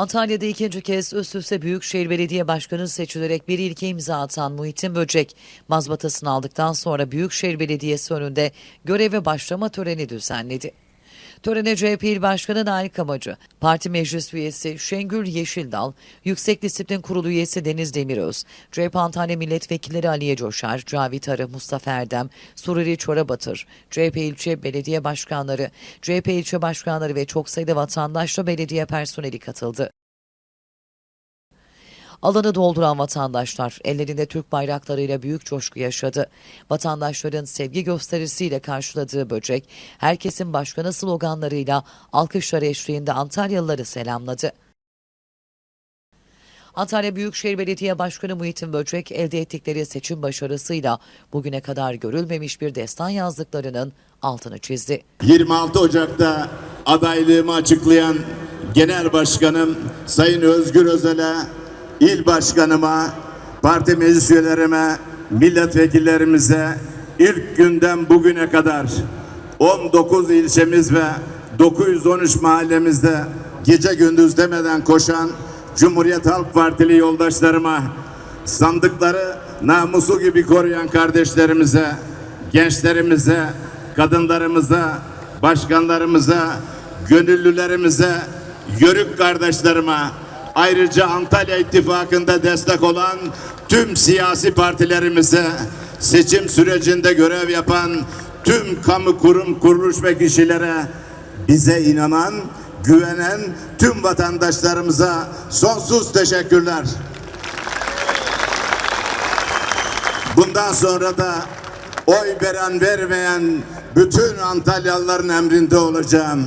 Antalya'da ikinci kez üst üste Büyükşehir Belediye Başkanı seçilerek bir ilke imza atan Muhittin Böcek, mazbatasını aldıktan sonra Büyükşehir Belediyesi önünde göreve başlama töreni düzenledi. Törene CHP İl Başkanı Nail Kamacı, Parti Meclis Üyesi Şengül Yeşildal, Yüksek Disiplin Kurulu Üyesi Deniz Demiröz, CHP Antalya Milletvekilleri Aliye Coşar, Cavit Arı, Mustafa Erdem, Sururi Çorabatır, CHP ilçe belediye başkanları, CHP ilçe başkanları ve çok sayıda vatandaşla belediye personeli katıldı. Alanı dolduran vatandaşlar ellerinde Türk bayraklarıyla büyük coşku yaşadı. Vatandaşların sevgi gösterisiyle karşıladığı böcek, herkesin başkanı sloganlarıyla alkışlar eşliğinde Antalyalıları selamladı. Antalya Büyükşehir Belediye Başkanı Muhittin Böcek elde ettikleri seçim başarısıyla bugüne kadar görülmemiş bir destan yazdıklarının altını çizdi. 26 Ocak'ta adaylığımı açıklayan Genel Başkanım Sayın Özgür Özel'e, il başkanıma, parti meclis üyelerime, milletvekillerimize ilk günden bugüne kadar 19 ilçemiz ve 913 mahallemizde gece gündüz demeden koşan Cumhuriyet Halk Partili yoldaşlarıma, sandıkları namusu gibi koruyan kardeşlerimize, gençlerimize, kadınlarımıza, başkanlarımıza, gönüllülerimize, yörük kardeşlerime, ayrıca Antalya İttifakı'nda destek olan tüm siyasi partilerimize, seçim sürecinde görev yapan tüm kamu kurum, kuruluş ve kişilere, bize inanan, güvenen tüm vatandaşlarımıza sonsuz teşekkürler. Bundan sonra da oy veren vermeyen bütün Antalyalıların emrinde olacağım.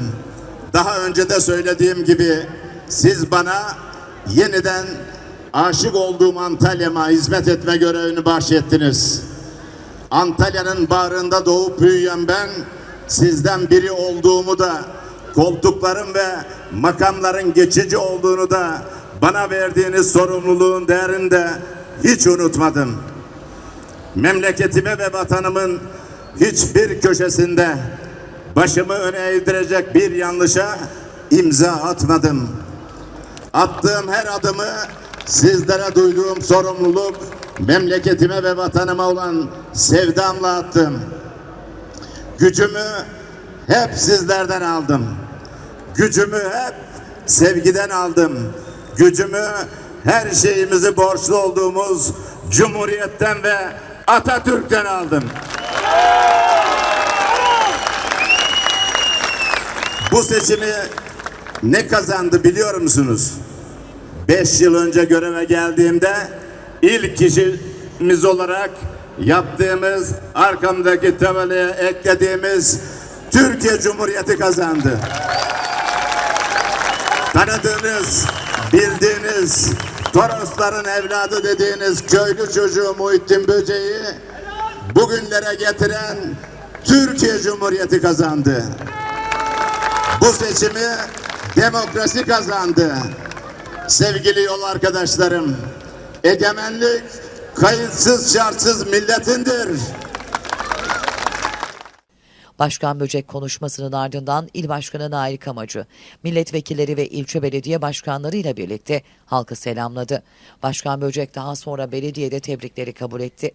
Daha önce de söylediğim gibi siz bana yeniden aşık olduğum Antalya'ma hizmet etme görevini bahşettiniz. Antalya'nın bağrında doğup büyüyen ben sizden biri olduğumu da koltukların ve makamların geçici olduğunu da bana verdiğiniz sorumluluğun değerini de hiç unutmadım memleketime ve vatanımın hiçbir köşesinde başımı öne eğdirecek bir yanlışa imza atmadım. Attığım her adımı sizlere duyduğum sorumluluk memleketime ve vatanıma olan sevdamla attım. Gücümü hep sizlerden aldım. Gücümü hep sevgiden aldım. Gücümü her şeyimizi borçlu olduğumuz Cumhuriyet'ten ve Atatürk'ten aldım. Bu seçimi ne kazandı biliyor musunuz? Beş yıl önce göreve geldiğimde ilk kişimiz olarak yaptığımız arkamdaki tabelaya eklediğimiz Türkiye Cumhuriyeti kazandı. Tanıdığınız, bildiğiniz, Torosların evladı dediğiniz köylü çocuğu Muhittin Böceği bugünlere getiren Türkiye Cumhuriyeti kazandı. Bu seçimi demokrasi kazandı. Sevgili yol arkadaşlarım, egemenlik kayıtsız şartsız milletindir. Başkan Böcek konuşmasının ardından İl Başkanı Nail Kamacı, milletvekilleri ve ilçe belediye başkanları ile birlikte halkı selamladı. Başkan Böcek daha sonra belediyede tebrikleri kabul etti.